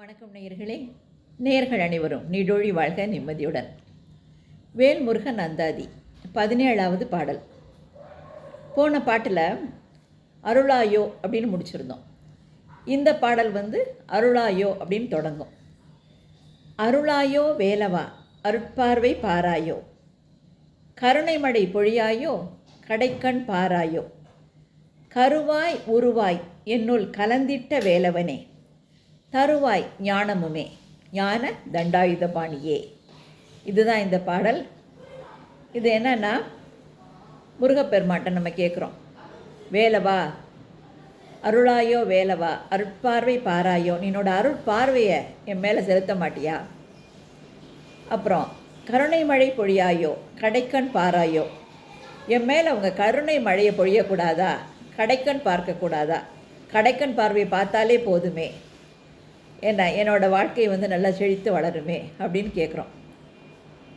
வணக்கம் நேயர்களே. நேயர்கள் அனைவரும் நீடொழி வாழ்க நிம்மதியுடன். வேல்முருகன் அந்தாதி பதினேழாவது பாடல். போன பாட்டில் அருளாயோ அப்படின்னு முடிச்சிருந்தோம். இந்த பாடல் வந்து அருளாயோ அப்படின்னு தொடங்கும். அருளாயோ வேலவா அருட்பார்வை பாராயோ. கருணைமடை பொழியாயோ கடைக்கண் பாராயோ. கருவாய் உருவாய் என்னுள் கலந்திட்ட வேலவனே. தருவாய் ஞானமுமே ஞான தண்டாயுதபாணியே. இதுதான் இந்த பாடல். இது என்னன்னா முருகப்பெருமாட்டை நம்ம கேட்குறோம் வேலவா அருளாயோ வேலவா அருட்பார்வை பாராயோ நீனோட அருட்பார்வையை என் மேலே செலுத்த மாட்டியா? அப்புறம் கருணை மழை பொழியாயோ கடைக்கண் பாராயோ என் மேலே உங்கள் கருணை மழையை பொழியக்கூடாதா? கடைக்கண் பார்க்கக்கூடாதா? கடைக்கண் பார்வையை பார்த்தாலே போதுமே. என்ன என்னோடய வாழ்க்கை வந்து நல்லா செழித்து வளருமே அப்படின்னு கேட்குறோம்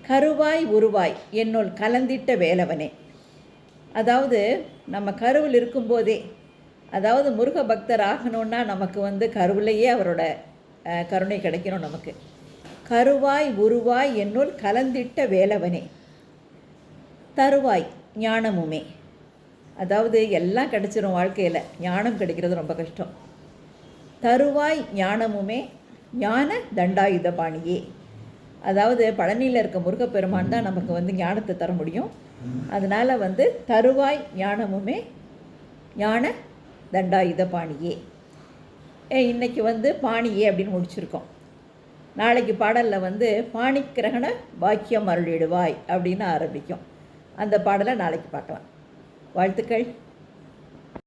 கருவாய் உருவாய் என்னுள் கலந்திட்ட வேலவனே. அதாவது நம்ம கருவில் இருக்கும்போதே அதாவது முருக பக்தர் ஆகணும்னா நமக்கு வந்து கருவிலேயே அவரோட கருணை கிடைக்கணும் நமக்கு. கருவாய் உருவாய் என்னுள் கலந்திட்ட வேலவனே. தருவாய் ஞானமுமே. அதாவது எல்லாம் கிடைச்சிரும் வாழ்க்கையில் ஞானம் கிடைக்கிறது ரொம்ப கஷ்டம். தருவாய் ஞானமுமே ஞான தண்டாயுத பாணியே அதாவது பழனியில் இருக்க முருகப்பெருமான் தான் நமக்கு வந்து ஞானத்தை தர முடியும். அதனால் வந்து தருவாய் ஞானமுமே ஞான தண்டாயுத பாணியே இன்னைக்கு வந்து பாணியே அப்படின்னு முடிச்சிருக்கோம். நாளைக்கு பாடலில் வந்து பாணிக்கிரகண பாக்கியம் அருளிடுவாய் அப்படின்னு ஆரம்பிக்கும். அந்த பாடலை நாளைக்கு பார்க்கலாம். வாழ்த்துக்கள்.